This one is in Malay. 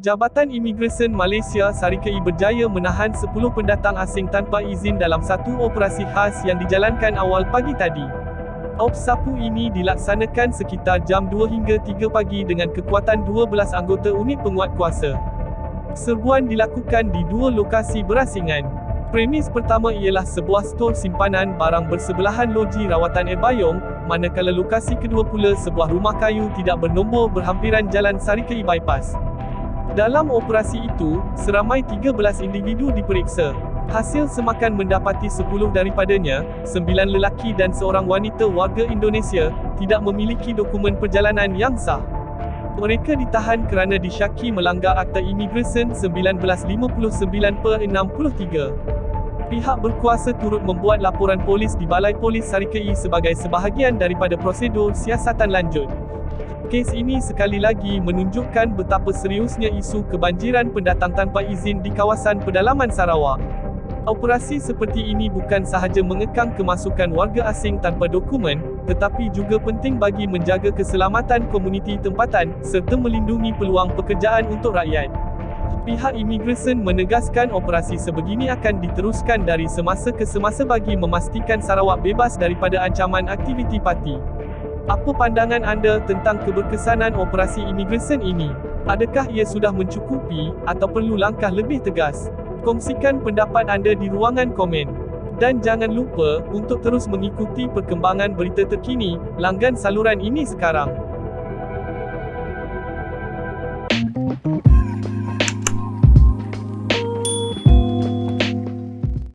Jabatan Imigresen Malaysia Sarikei berjaya menahan 10 pendatang asing tanpa izin dalam satu operasi khas yang dijalankan awal pagi tadi. Op sapu ini dilaksanakan sekitar jam 2 hingga 3 pagi dengan kekuatan 12 anggota unit penguat kuasa. Serbuan dilakukan di dua lokasi berasingan. Premis pertama ialah sebuah stor simpanan barang bersebelahan loji rawatan Air Bayong, manakala lokasi kedua pula sebuah rumah kayu tidak bernombor berhampiran jalan Sarikei Bypass. Dalam operasi itu, seramai 13 individu diperiksa. Hasil semakan mendapati 10 daripadanya, 9 lelaki dan seorang wanita warga Indonesia, tidak memiliki dokumen perjalanan yang sah. Mereka ditahan kerana disyaki melanggar Akta Imigresen 1959 per 63. Pihak berkuasa turut membuat laporan polis di Balai Polis Sarikei sebagai sebahagian daripada prosedur siasatan lanjut. Kes ini sekali lagi menunjukkan betapa seriusnya isu kebanjiran pendatang tanpa izin di kawasan pedalaman Sarawak. Operasi seperti ini bukan sahaja mengekang kemasukan warga asing tanpa dokumen, tetapi juga penting bagi menjaga keselamatan komuniti tempatan, serta melindungi peluang pekerjaan untuk rakyat. Pihak imigresen menegaskan operasi sebegini akan diteruskan dari semasa ke semasa bagi memastikan Sarawak bebas daripada ancaman aktiviti parti. Apa pandangan anda tentang keberkesanan operasi imigresen ini? Adakah ia sudah mencukupi, atau perlu langkah lebih tegas? Kongsikan pendapat anda di ruangan komen. Dan jangan lupa, untuk terus mengikuti perkembangan berita terkini, langgan saluran ini sekarang.